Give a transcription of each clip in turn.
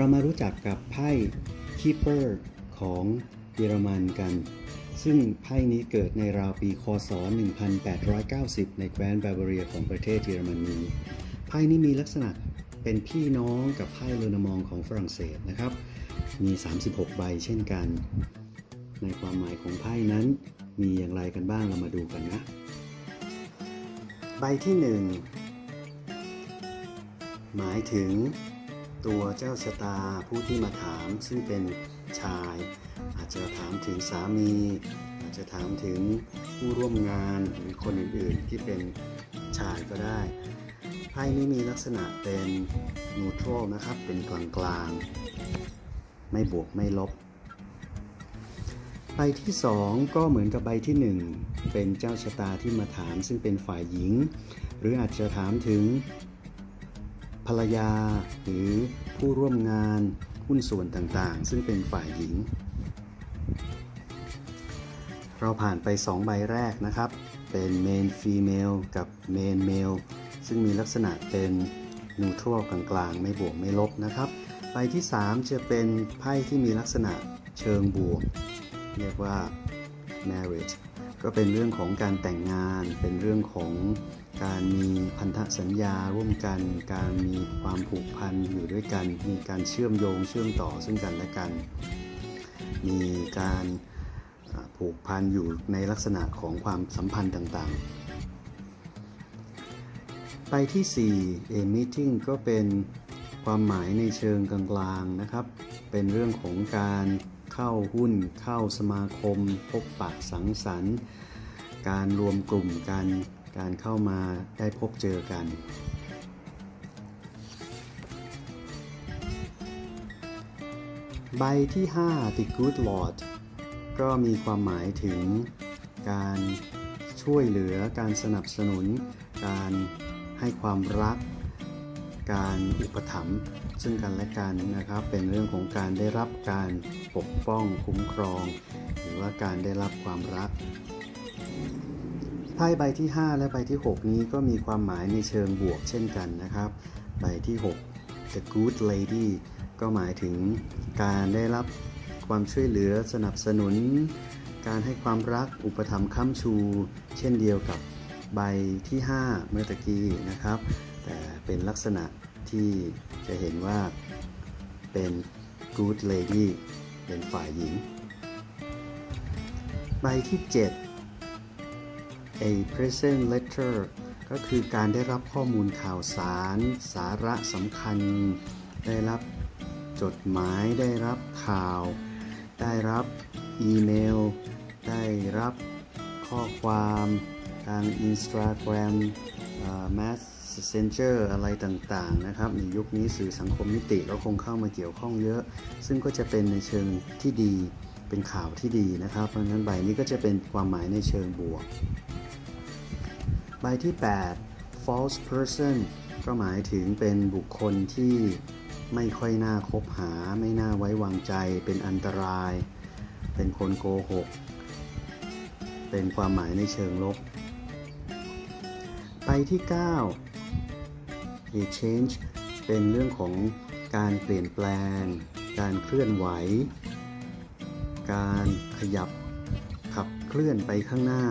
เรามารู้จักกับไพ่คีเปอร์ของเยอรมันกัน ซึ่งไพ่นี้เกิดในราวปี คศ 1890 ในแคว้นบาบาเรียของประเทศเยอรมนี ไพ่นี้มีลักษณะเป็นพี่น้องกับไพ่เลนามองของฝรั่งเศสนะครับ มี 36 ใบเช่นกัน ในความหมายของไพ่นั้นมีอย่างไรกันบ้างเรามาดูกันนะ ใบที่หนึ่งหมายถึง ตัวเจ้าชะตาผู้ที่มาถามซึ่งเป็นชาย อาจจะถามถึงสามี อาจจะถามถึงผู้ร่วมงานหรือคนอื่นๆ ที่เป็นชายก็ได้ไพ่นี้มีลักษณะเป็นนูทรัลนะครับ เป็นกลางๆไม่บวกไม่ลบ ใบที่สองก็เหมือนกับใบที่หนึ่งเป็นเจ้าชะตาที่มาถามซึ่งเป็นฝ่ายหญิง หรืออาจจะถามถึง ภรรยา หรือผู้ร่วมงานหุ้นส่วนต่างๆ ซึ่งเป็นฝ่ายหญิง เราผ่านไป 2 ใบแรกนะครับ เป็น main female กับ main male ซึ่งมีลักษณะเป็น neutral กลางๆ ไม่บวกไม่ลบนะครับ ใบที่ 3 จะเป็นไพ่ที่มีลักษณะเชิงบวก เรียกว่า marriage ก็เป็นเรื่องของการแต่งงาน เป็นเรื่องของ การมีพันธสัญญาร่วมกัน การมีความผูกพันอยู่ด้วยกัน มีการเชื่อมโยงเชื่อมต่อซึ่งกันและกัน มีการผูกพันอยู่ในลักษณะของความสัมพันธ์ต่างๆ ไปที่ 4 a meeting ก็เป็นความหมายในเชิงกลางๆนะครับ เป็นเรื่องของการเข้าหุ้น เข้าสมาคม พบปะสังสรรค์ การรวมกลุ่มกัน การเข้ามาได้พบเจอกัน ใบที่ 5 The Good Lord ก็มีความหมายถึงการช่วยเหลือการสนับสนุน การให้ความรัก การอุปถัมภ์ซึ่งกันและกันนะครับ เป็นเรื่องของการได้รับการปกป้องคุ้มครอง หรือว่าการได้รับความรัก พ่ใบที่ 5 และใบที่ 6 นี้ก็มีความหมายในเชิงบวกเช่นกันนะครับ ใบที่ 6 The Good Lady ก็หมายถึงการได้รับความช่วยเหลือสนับสนุน การให้ความรักอุปถัมภ์ค้ำชู เช่นเดียวกับใบที่ 5 เมื่อตะกี้นะครับ แต่เป็นลักษณะที่จะเห็นว่าเป็น Good Lady เป็นฝ่ายหญิง ใบที่ 7 a present letter ก็คือการได้รับข้อมูลข่าวสาร สาระสำคัญ ได้รับจดหมาย ได้รับข่าว ได้รับอีเมล ได้รับข้อความทาง Instagram เอ่อ Messenger อะไรต่างๆนะครับในยุคนี้สื่อสังคมนิติก็คงเข้ามาเกี่ยวข้องเยอะ ซึ่งก็จะเป็นในเชิงที่ดีเป็นข่าวที่ดีนะครับ เพราะฉะนั้นใบนี้ก็จะเป็นความหมายในเชิงบวก ใบที่ 8 false person ก็หมายถึงเป็นบุคคลที่ไม่ค่อยน่าคบหา ไม่น่าไว้วางใจ เป็นอันตราย เป็นคนโกหก เป็นความหมายในเชิงลบใบที่9 a change เป็นเรื่องของการเปลี่ยนแปลง การเคลื่อนไหว การขยับขับเคลื่อนไปข้างหน้า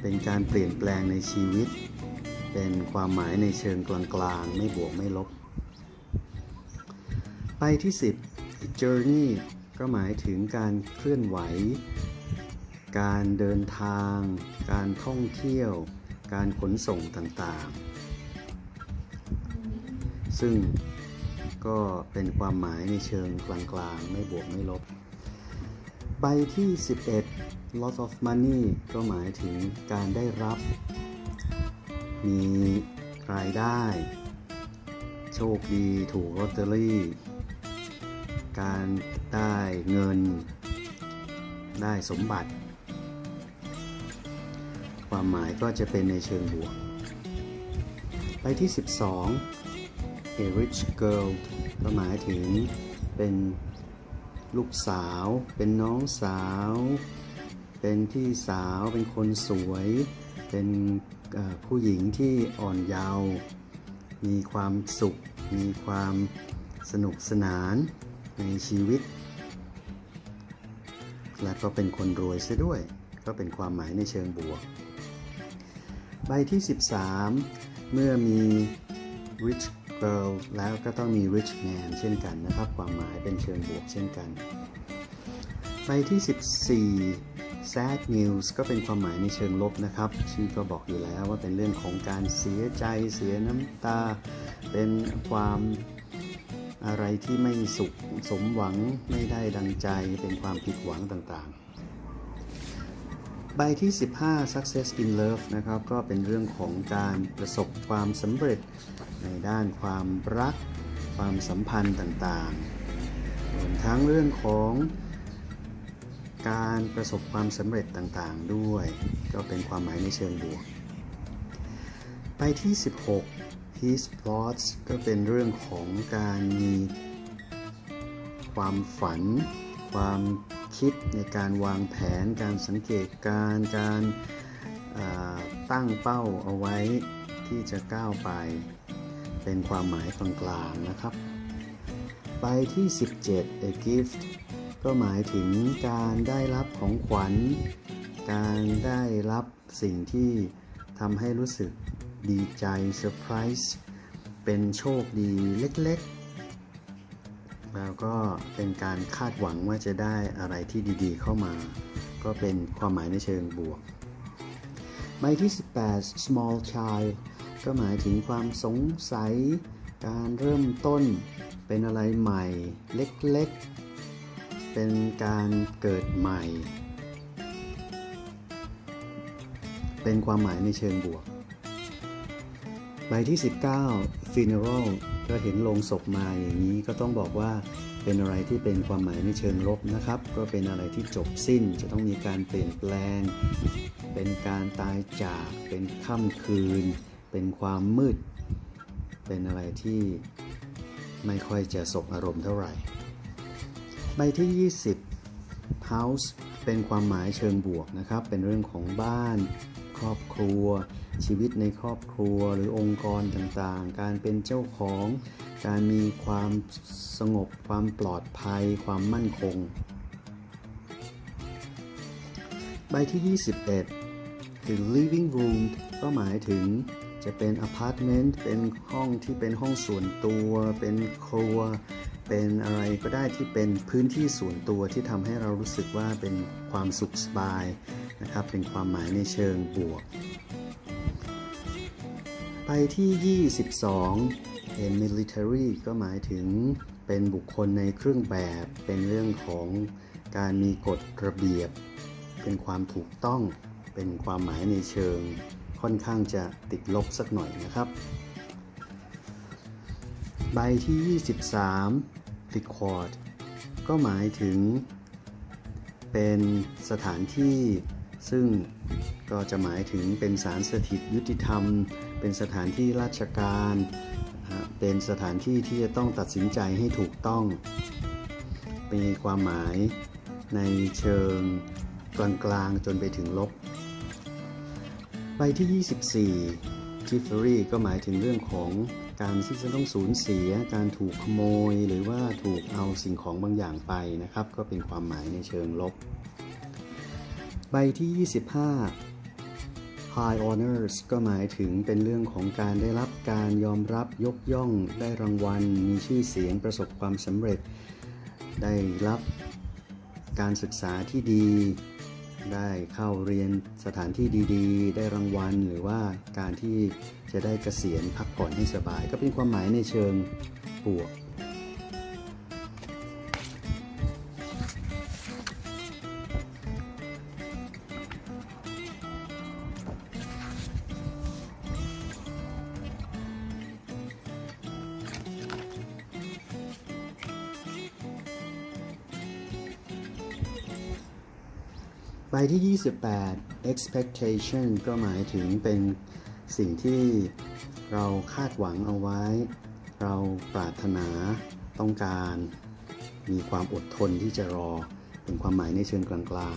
เป็นการเปลี่ยนแปลงในชีวิต เป็นความหมายในเชิงกลางๆ ไม่บวกไม่ลบ ไปที่ 10 journey ก็หมายถึงการเคลื่อนไหว การเดินทาง การท่องเที่ยว การขนส่งต่างๆ ซึ่งก็เป็นความหมายในเชิงกลางๆ ไม่บวกไม่ลบใบที่ 11 lot of money ก็หมายถึงการได้รับ มีรายได้ โชคดีถูกลอตเตอรี่ การได้เงิน ได้สมบัติ ความหมายก็จะเป็นในเชิงบวก ไปที่ 12 a rich girl ก็หมายถึงเป็นลูกสาว เป็นน้องสาว เป็นพี่สาวเป็นคนสวย เป็นผู้หญิงที่อ่อนเยาว์มีความสุข มีความสนุกสนานในชีวิต และก็เป็นคนรวยซะด้วย ก็เป็นความหมายในเชิงบวก ใบที่ 13 เมื่อมี rich girl แล้วก็ต้องมี rich man เช่นกันนะครับ ความหมายเป็นเชิงบวกเช่นกัน ใบที่ 14 sad news ก็เป็นความหมายในเชิงลบนะครับ ชื่อก็บอกอยู่แล้วว่าเป็นเรื่องของการเสียใจเสียน้ำตา เป็นความอะไรที่ไม่สุขสมหวังไม่ได้ดังใจ เป็นความผิดหวังต่างๆ ใบที่ 15 success in love นะครับ ก็เป็นเรื่องของการประสบความสำเร็จในด้านความรัก ความสัมพันธ์ต่างๆรวมทั้งเรื่องของ การประสบความสำเร็จต่างๆ ด้วย ก็เป็นความหมายในเชิงบวก ไปที่ 16 his thoughts ก็เป็นเรื่องของการมีความฝัน ความคิดในการวางแผน การสังเกตการการตั้งเป้าเอาไว้ที่จะก้าวไป เป็นความหมายกลางๆนะครับ ไปที่ 17 a gift ก็หมายถึงการได้รับของขวัญ การได้รับสิ่งที่ทำให้รู้สึกดีใจเซอร์ไพรส์เป็นโชคดีเล็กๆ แล้วก็เป็นการคาดหวังว่าจะได้อะไรที่ดีๆเข้ามา ก็เป็นความหมายในเชิงบวกใบที่ 18 small child ก็หมายถึงความสงสัย การเริ่มต้นเป็นอะไรใหม่เล็กๆ เป็นการเกิดใหม่ เป็นความหมายในเชิงบวก ใบที่ 19 funeral ก็เห็นโลงศพมาอย่างนี้ก็ต้องบอกว่าเป็นอะไรที่เป็นความหมายในเชิงลบนะครับ ก็เป็นอะไรที่จบสิ้นจะต้องมีการเปลี่ยนแปลง เป็นการตายจาก เป็นค่ำคืน เป็นความมืด เป็นอะไรที่ไม่ค่อยจะสบอารมณ์เท่าไหร่ ใบที่ 20 house เป็นความหมายเชิงบวกนะครับ เป็นเรื่องของบ้าน ครอบครัว ชีวิตในครอบครัวหรือองค์กรต่างๆ การเป็นเจ้าของ การมีความสงบ ความปลอดภัย ความมั่นคง ใบที่ 21คือ living room ก็หมายถึงจะเป็นอพาร์ตเมนต์ เป็นห้องที่เป็นห้องส่วนตัว เป็นครัว เป็นอะไรก็ได้ที่เป็นพื้นที่ส่วนตัวที่ทำให้เรารู้สึกว่าเป็นความสุขสบายนะครับ เป็นความหมายในเชิงบวก ไปที่ 22 a military ก็หมายถึงเป็นบุคคลในเครื่องแบบ เป็นเรื่องของการมีกฎระเบียบ เป็นความถูกต้อง เป็นความหมายในเชิงค่อนข้างจะติดลบสักหน่อยนะครับ ใบที่ 23 f i c o r d ก็หมายถึง เป็นสถานที่ ซึ่งก็จะหมายถึงเป็นสารสถิตยุติธรรม เป็นสถานที่ราชการ เป็นสถานที่ที่จะต้องตัดสินใจให้ถูกต้อง มีความหมายในเชิงกลางๆจนไปถึงลบ ใบที่ 24 t i f f e r y ก็หมายถึงเรื่องของ การที่จะต้องสูญเสีย การถูกขโมย หรือว่าถูกเอาสิ่งของบางอย่างไปนะครับ ก็เป็นความหมายในเชิงลบ ใบที่ 25 High Honors ก็หมายถึงเป็นเรื่องของการได้รับการยอมรับยกย่อง ได้รางวัล มีชื่อเสียงประสบความสำเร็จ ได้รับการศึกษาที่ดีได้เข้าเรียนสถานที่ดี ๆ ได้รางวัลหรือว่าการที่ จะได้เกษียณพักผ่อนให้สบาย ก็เป็นความหมายในเชิงบวก ใบที่ 28 expectation ก็หมายถึงเป็น สิ่งที่เราคาดหวังเอาไว้ เราปรารถนาต้องการ มีความอดทนที่จะรอ เป็นความหมายในเชิงกลาง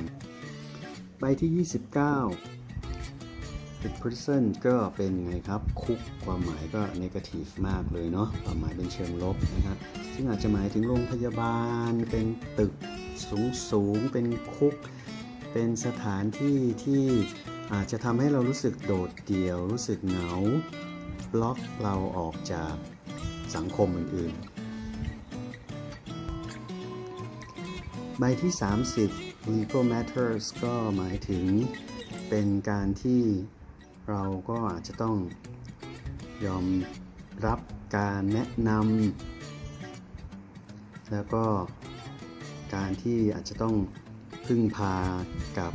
ๆ ใบที่ 29 the prison ก็เป็นไงครับ คุกความหมายก็ negative มากเลยเนาะความหมายเป็นเชิงลบนะครับซึ่งอาจจะหมายถึงโรงพยาบาล เป็นตึกสูงสูงๆเป็นคุก เป็นสถานที่ที่ อาจจะทำให้เรารู้สึกโดดเดี่ยว รู้สึกเหงา บล็อกเราออกจากสังคมอื่นๆ ใบที่ 30 legal matters ก็หมายถึงเป็นการที่เราก็อาจจะต้องยอมรับการแนะนำแล้วก็การที่อาจจะต้องพึ่งพากับ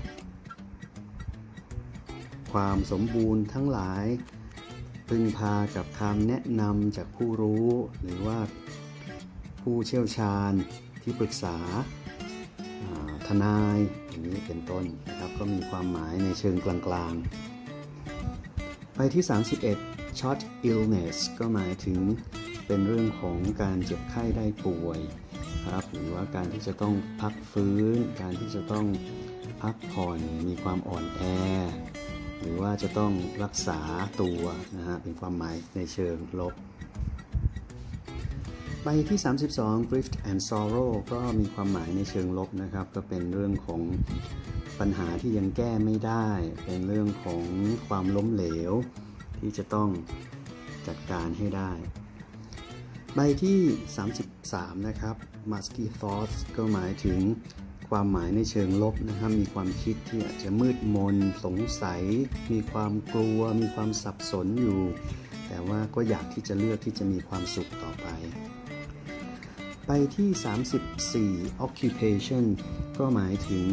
ความสมบูรณ์ทั้งหลาย พึ่งพากับคำแนะนำจากผู้รู้ หรือว่าผู้เชี่ยวชาญที่ปรึกษาทนายอย่างนี้เป็นต้นนะครับก็มีความหมายในเชิงกลางๆ ไปที่ 31 short illness ก็หมายถึงเป็นเรื่องของการเจ็บไข้ได้ป่วยครับหรือว่าการที่จะต้องพักฟื้น การที่จะต้องพักผ่อนมีความอ่อนแอ หรือว่าจะต้องรักษาตัวนะฮะเป็นความหมายในเชิงลบใบที่ 32 grief and sorrow ก็มีความหมายในเชิงลบนะครับ ก็เป็นเรื่องของปัญหาที่ยังแก้ไม่ได้ เป็นเรื่องของความล้มเหลว ที่จะต้องจัดการให้ได้ ใบที่ 33 นะครับ musky thoughts ก็หมายถึง ความหมายในเชิงลบนะครับมีความคิดที่อาจจะมืดมน สงสัย มีความกลัว มีความสับสนอยู่ แต่ว่าก็อยากที่จะเลือกที่จะมีความสุขต่อไป ไปที่ 34 occupation ก็หมายถึง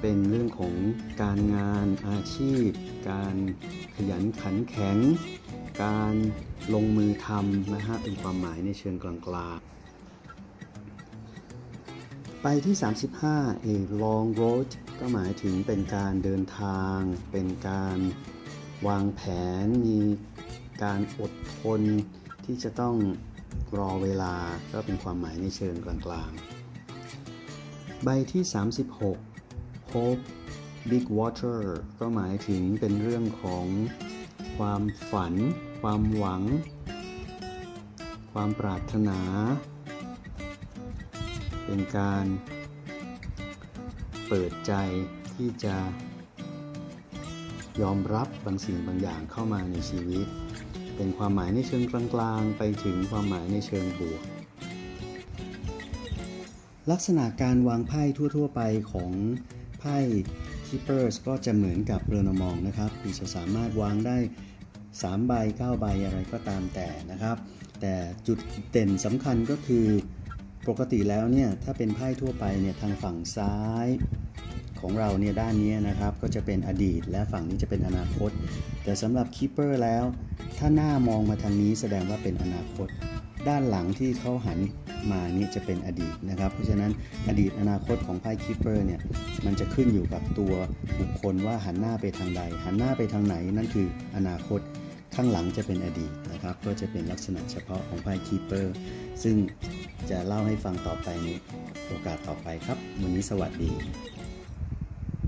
เป็นเรื่องของการงานอาชีพ การขยันขันแข็ง การลงมือทำนะฮะเป็นความหมายในเชิงกลางๆ ไปที่ 35 a long road ก็หมายถึงเป็นการเดินทาง เป็นการวางแผน มีการอดทนที่จะต้องรอเวลา ก็เป็นความหมายในเชิงกลางๆ ใบที่ 36 hope big water ก็หมายถึงเป็นเรื่องของความฝัน ความหวัง ความปรารถนา เป็นการเปิดใจที่จะยอมรับบางสิ่งบางอย่างเข้ามาในชีวิต เป็นความหมายในเชิงกลางๆ ไปถึงความหมายในเชิงบวก ลักษณะการวางไพ่ทั่ว ๆ ไปของไพ่ Keepers ก็จะเหมือนกับเรือนมองนะครับคือจะสามารถวางได้ 3 ใบ 9 ใบอะไรก็ตามแต่นะครับ แต่จุดเด่นสำคัญก็คือ ปกติแล้วเนี่ยถ้าเป็นไพ่ทั่วไปเนี่ยทางฝั่งซ้ายของเราเนี่ยด้านนี้นะครับก็จะเป็นอดีตและฝั่งนี้จะเป็นอนาคต แต่สำหรับ Keeper แล้ว ถ้าหน้ามองมาทางนี้แสดงว่าเป็นอนาคต ด้านหลังที่เขาหันมานี่จะเป็นอดีตนะครับ เพราะฉะนั้นอดีตอนาคตของไพ่คิปเปอร์เนี่ยมันจะขึ้นอยู่กับตัวบุคคลว่าหันหน้าไปทางใด หันหน้าไปทางไหนนั่นคืออนาคต ข้างหลังจะเป็นอดีตนะครับ ก็จะเป็นลักษณะเฉพาะของไพ่คิปเปอร์ซึ่งจะเล่าให้ฟังต่อไปในโอกาสต่อไปครับ วันนี้สวัสดี